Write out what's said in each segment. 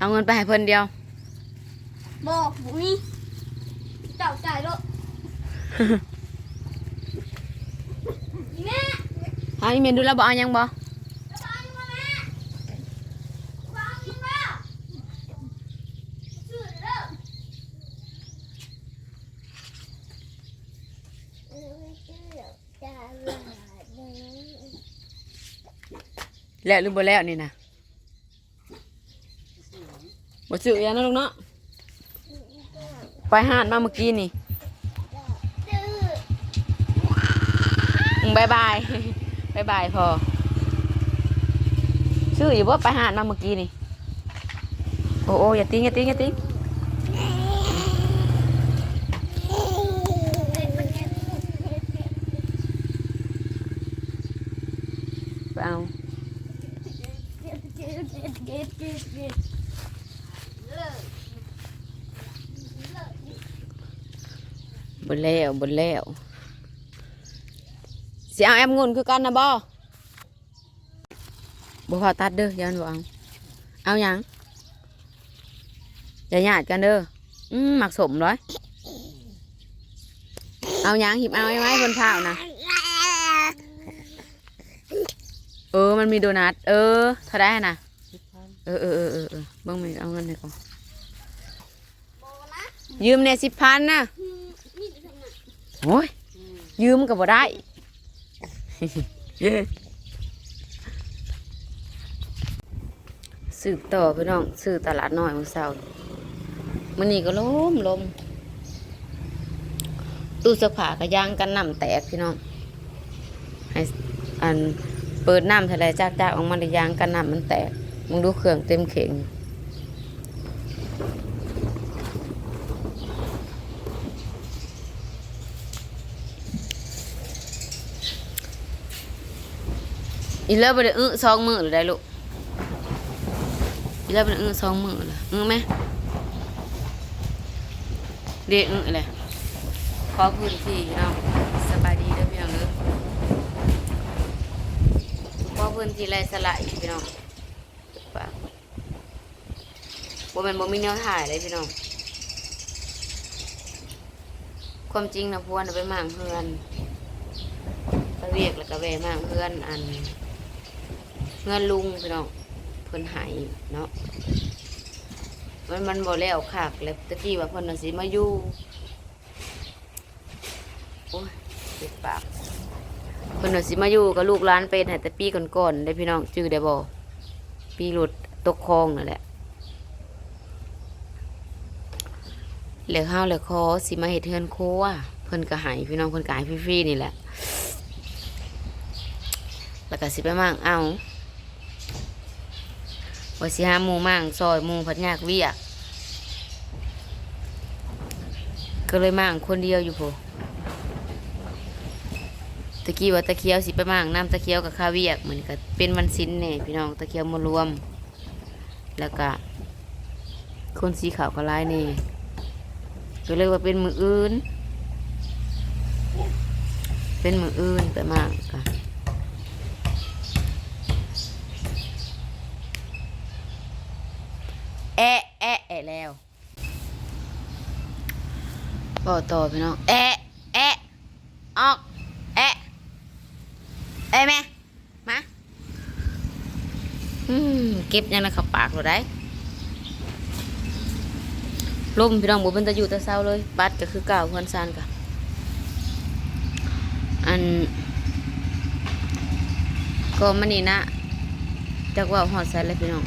เอาเงินไปให้เพิ่นเดียวบอกบุมีเจ้าจ่ายด้วยแม่เอาอีเมนดูแล้วบ่เอายังบ่ระวังมาแม่ระวังยิงมาชื่อเด้อแล้วหรือบ่แล้วนี่นะ บ่ซื้ออีหยังนะลูกเนาะไปหาดมาเมื่อกี้นี่อืมบายบายบายบายพอซื้ออยู่บ่ไปหาดมาเมื่อกี้นี่โอ้โอ้อย่าติ้งอย่าติ้งอย่าติ้งไปเอา บน แล้วบนแล้วเสียเอาแอมงุนคือกันนะบ่บ่พอตัดเด้อยันบ่เอาเอาหยังอย่าหยาดกันเด้ออืมหมักสมร้อยเอาหยังหิบเอาไอ้ไม้บนผ้านะเออ มันมีโดนัท เออเท่าได้น่ะเออเออเออเออเบิ่งมีเอาเงินให้ก่อนยืมเนี่ยสิบพันนะ อืมนี่จะทำไง โอ้ยยืมก็บ่ได้สืบต่อพี่น้องซื้อตลาดน้อยมื้อเช้ามื้อนี้ก็ลมลมตู้เสื้อผ้าก็ยางกันน้ำแตกพี่น้องให้อันเปิดน้ำทะเลจากจากๆออกมาได้ยางกันน้ำมันแตกมึงดูเครื่องเต็มเข่งอี อีเลิฟไปเลยอื้อสองมือหรือได้ลูกอีเลิฟไปเลยอื้อสองมือเลยอื้อไหมเด็กอื้อเลยขอพื้นที่พี่น้องสบายดีเด้อพี่น้องเด้อขอพื้นที่ไรสละอีกพี่น้องปากบ่แม่นบ่มีแนวถ่ายเลยพี่น้องความจริงนะพวนน่ะไปหมางเพื่อนไปเวียกแล้วก็แวะหมางเพื่อนอัน เพื่อนลุงพี่น้องเพิ่นหายเนาะมันมันบ่แล้วคักแล้วตะกี้ว่าเพิ่นน่ะสิมาอยู่โอ้ยเจ็บปากเพิ่นน่ะสิมาอยู่กับลูกหลานเป็นให้แต่ปีก่อนๆได้พี่น้องจื้อได้บ่ปีหลุดตกคลองนั่นแหละเหลือข้าวเหลือคอสิมาเฮ็ดเทือนครัวเพิ่นก็ใหายพี่น้องเพิ่นกายฟรีๆนี่แหละแล้วก็สิไปมั่งเอา ว่าสิหาหมูมั่งซอยหมูพัดยากเวียกก็เลยมั่งคนเดียวอยู่พอตะกี้ว่าตะเคียวสิไปมั่งน้ำตะเคียวกับข้าวเวียกเหมือนกับเป็นวันสิ้นเนี่ยพี่น้องตะเคียวมารวม แล้วก็คนสีขาวก็ร้ายเนี่ยก็เลยว่าเป็นมืออื่น เป็นมืออื่นไปมั่งกัน แอะแอะแอะแล้วบ่ต่อพี่น้องแอะแอะออกแอะเอ้แม่มาอืมเก็บยังนะขับปากเราได้ลมพี่น้องบ่เป็นตะอยู่ตะเศร้าเลยบัดก็คือเก่าควนซานกะอัน ก็มันนี่นะจักว่าหอดใส่เลยพี่น้อง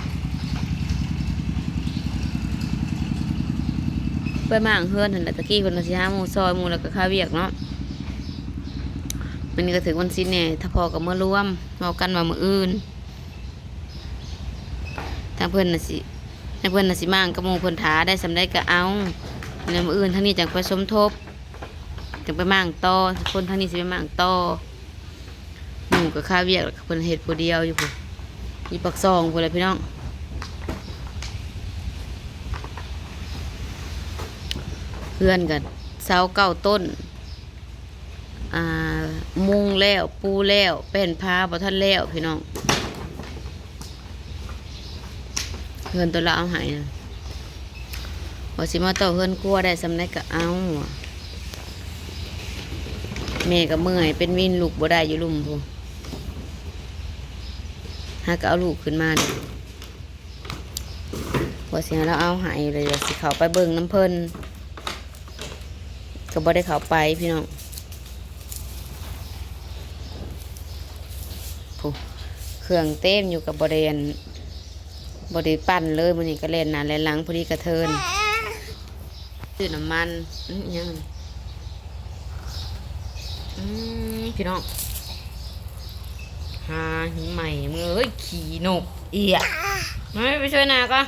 ไปมางเฮือนหันแหละตะกี้คนละสิหามูซอยมูแล้วก็ข้าวเวียกเนาะมันก็ถึงวันสิ้นเนี่ยถ้าพอกับเมื่อร่วมเอากันว่ามืออื่นทางเพื่อนน่ะสิทางเพื่อนน่ะสิมางกับมูเพื่อนถาได้สำได้ก็เอาแล้วมืออื่นทั้งนี้จังไปสมทบจังไปมางต่อคนทั้งนี้สิไปมางต่อหมูกับข้าวเวียกแล้วก็เพิ่นเฮ็ดผู้เดียวอยู่พุ่นมีปักซองพุ่นเลยพี่น้อง พื่อนกันเสาเก้าต้น อ่า มุงแล้ว ปูแล้ว เป็นพาบ่ทันแล้วพี่น้อง เพื่อนตัวเราเอาหายนะว่าสิมาต่อเพื่อนกลัวได้สำนักก็เอาแม่ก็เมื่อย เป็นวินลูกบ่ได้อยู่ลุ่มพูหาก็เอาลูกขึ้นมาเด้ว่าสิให้เราเอาหายเลยสิเขาไปเบิ่งน้ำเพลิน ก็บ่ได้เขาไปพี่น้องผู้เครื่องเต็มอยู่กับบริเวณบริปั่นเลยมันนี่ก็เล่นนาแลนหลังพอดีกระเทินซื้อน้ำมันยังพี่น้องหาหิใหม่มึงเอ้ยขี่นกเอียไม่ไปช่วยนาก็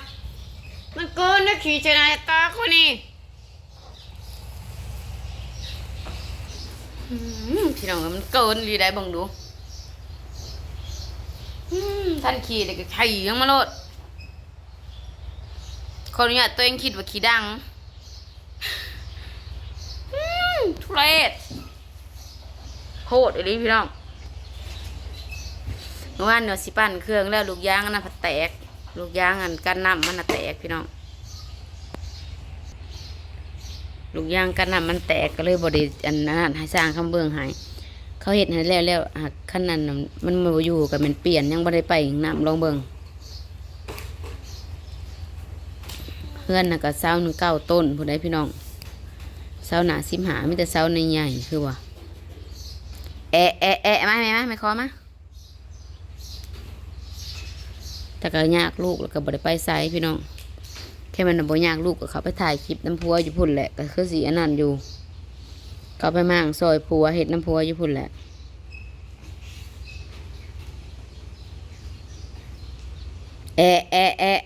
มันเกินนะขี่ชนะตาคนนี้อืม พี่น้องมันเกินดีได้บังดูท่านขี่เด็กขี่ยังมาโลดคนนี้ตัวเองคิดว่าขี่ดังทุเรศโหดอีหลีพี่น้องเมื่อวานเนาะสิปั่นเครื่องแล้วลูกยางอันนั้นผัดแตก ลูกยางอันกันน้ำมันน่ะแตกพี่น้อง ลูกยางกันน้ำมันแตกก็เลยบไดิอันนั้นให้สร้างคำเบื้องให้เขาเห็นให้แล้วแล้วหากขั้นนั้นมันมาอยู่กับมันเปลี่ยนยังบ่ได้ไปน้ำลองเบิ่งเพื่อนน่ะก็เสาหนึ่งเก้าต้นผู้ใดพี่น้องเสาหนาสิมหามีแต่เสาในใหญ่คือว่าแอะแอะแอะมาไหมมาไม่คอมาแต่ก็ยากลูกแล้วก็บ่ได้ไปไสพี่น้อง แค่มันน่ะบ่ยากลูกก็เขาไปถ่ายคลิปน้ำพัวอยู่พุ่นแหละก็คือสีอันนั้นอยู่ เขาไปมั่งซอยพัวเห็ดน้ำพัวอยู่พุ่นแหละแอะแอะแอะ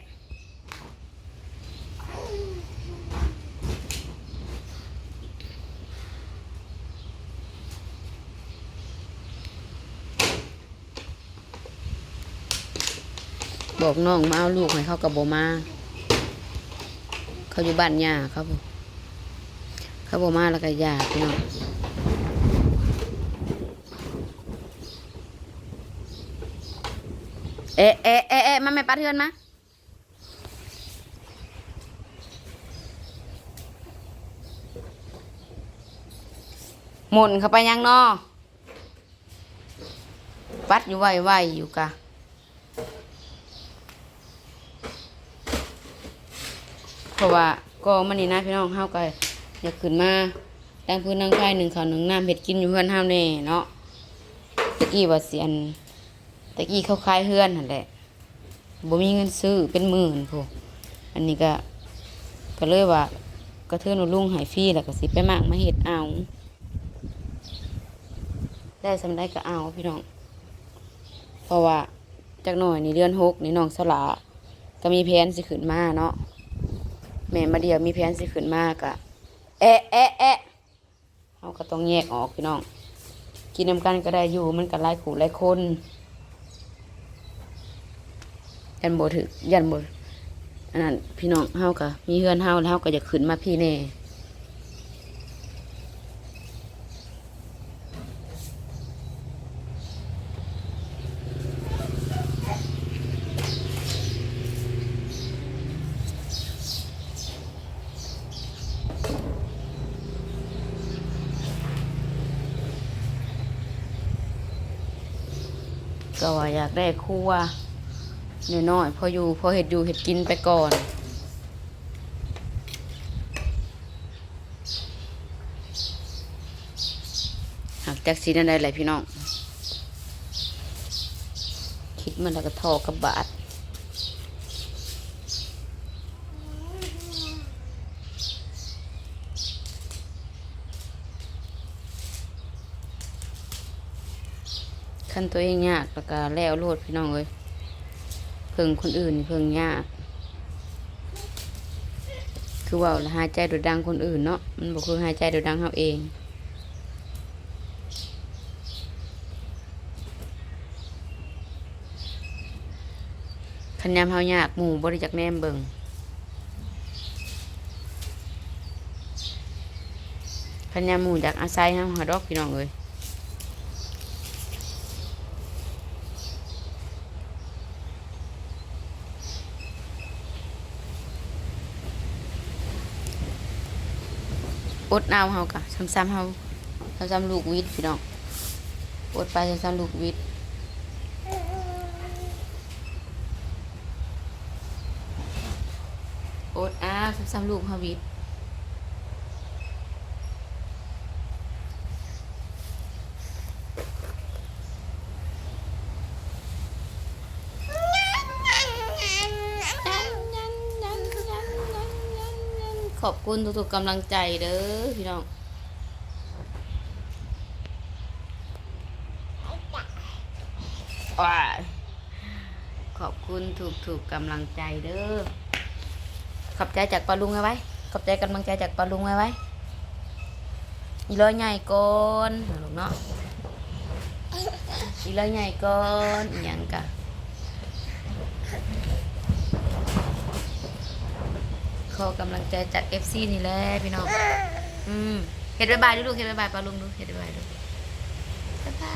บอกน้องมาเอาลูกให้เขากับโบมา เขาอยู่บ้านย่าครับผมเขาบอกมาแล้วก็ย่าพี่น้องเอะเอะเอะเอะมาไม่ปัดเทือนมาหมุนเข้าไปยังนอปัดอยู่ไวๆอยู่กะ เพราะว่าก็มันนี่นะพี่น้องเฮาก็อยากขึ้นมาตั้งพื้นนั่งไข่หนึ่งข้าวหนึ่งน้ำเผ็ดกินอยู่เพื่อนเฮาแน่เนาะตะกี้ว่าเสียนตะกี้เขาขายเฮือนนั่นแหละบ่มีเงินซื้อเป็นหมื่นพวกอันนี้ก็ก็เลยว่าก็เทือนลุงหายฟรีแล้วก็สิไปมากมาเฮ็ดเอา ได้สำได้ก็เอาพี่น้อง เพราะว่าจากหน่อยนี่เดือนหกนี่น้องสลาก็มีแผนสิขึ้นมาเนาะ แม่มาเดียวมีแผนสิขึ้นมากอะแอะแอะแอะเขาก็ต้องแยกออกพี่น้อง กินน้ำกันก็ได้อยู่มันก็ไล่ขู่ไล่คนยันโบถึกยันโบอันนั้นพี่น้องเฮาก็มีเฮือนเฮาแล้วเฮาก็จะขึ้นมาพี่แน่ ก็ว่าอยากได้ครัวน้อยๆพออยู่พอเห็ดอยู่เห็ดกินไปก่อนหากจากสีนั่นได้เลยพี่น้อง คิดมันแล้วก็ทอกับบาท ขั้นตัวเองยากแล้วก็แล้วโลดพี่น้องเลยเพิ่งคนอื่นเพิ่งยาก คือว่าหายใจโดดดังคนอื่นเนาะมันบอกคือหายใจโดดดังเราเองคันยามเฮายากหมู่บริจักแนมเบิงคันยามหมู่จากอาศัยเฮาหาดอกพี่น้องเอ้ย อดเอาเฮากะซ้ำๆเฮาซ้ำๆลูกวิทย์พี่น้องอดไปซ้ำๆลูกวิทย์อดอาซ้ำๆลูกเฮาวิทย์ ขอบคุณทุกๆกำลังใจเด้อพี่น้องว้ายขอบคุณถูกถูกๆกำลังใจเด้อ ขอบใจจากปลาลุงไว้ไว้ ขอบใจกำลังใจจากปลาลุงไว้ไว้อีร้อยใหญ่ก่อนลูกเนาะอีร้อยใหญ่ก่อนอหย่างกะ ขอกำลังใจจาก FC นี่แหละพี่น้อง อืมเฮ็ดบ๊ายบายดูลูกเฮ็ดบ๊ายบายปลาลุงดูเฮ็ดบ๊ายบายดูบ๊ายบา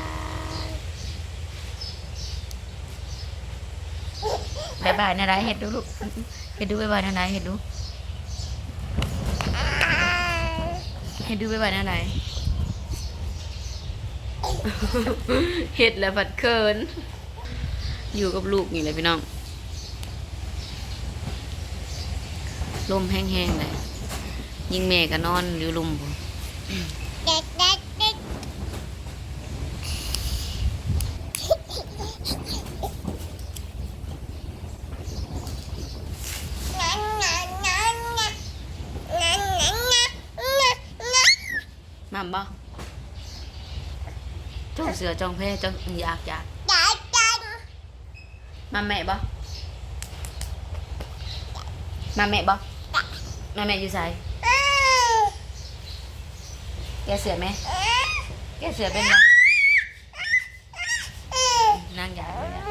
ยบายบายนะไรเห็ดดูลูกเห็ดดูบายบายนะไรเห็ดดูเห็ดดูบายบายนะไรเห็ดแล้วผัดเคินอยู่กับลูกนี่เลยพี่น้อง ลมแห้งๆเลยยิงแม่ก็นอนอยู่ลุมผมมัมบ่จองเสือจองแพรจองอยากอยากมาแม่บ่มาแม่บ่ มาแม่อยู่ไสแกเสือไหม แกเสือเป็นบ่นั่งอยากเลยอะ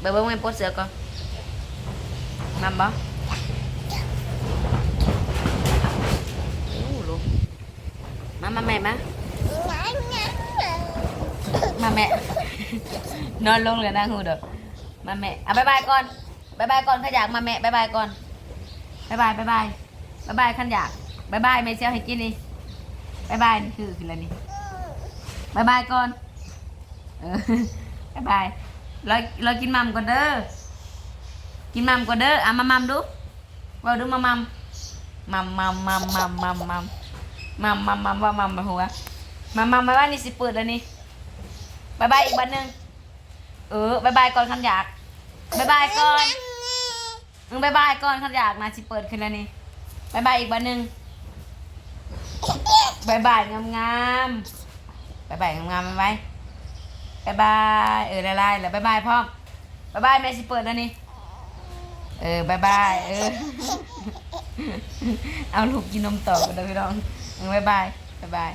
เบิ่งเบิ่งแม่ปลดเสือก่อนมาบ่โอ้ลูกมามาแม่มามาแม่ นอนลงเลยนะหูเด้อมาแม่อะบายบายก่อนบายบายก่อนขอยากมาแม่บายบายก่อนบายบายบายบาย บายบายขันอยากบายบายแม่เชียวให้กินนี่บายบายนี่คือคืออะไรนี่บายบายก่อนเออบายบายรอรอกินมัมก่อนเด้อกินมัมก่อนเด้ออะมามัมดูว่าดูมามัมมัมมัมมัมมัมมัมมัมมัมมัมมัมว่ามัมมาหัวมัมมัมมาว่านี่สิเปิดแล้วนี่บายบายอีกบันหนึ่งเออบายบายก่อนคันอยากบายบายก่อนมึงบายบายก่อนคันอยากนะสิเปิดขึ้นแล้วนี่ บายบายอีกวันหนึ่งบายบายงามงามบายบายงามงามๆบายบายบายเออละลายแล้วบายบายพ่อมบายบายแม่สิเปิดแล้วนี่เออบายบายเออเอาลูกกินนมต่อกันเลยพี่น้องเออบายบายบายบาย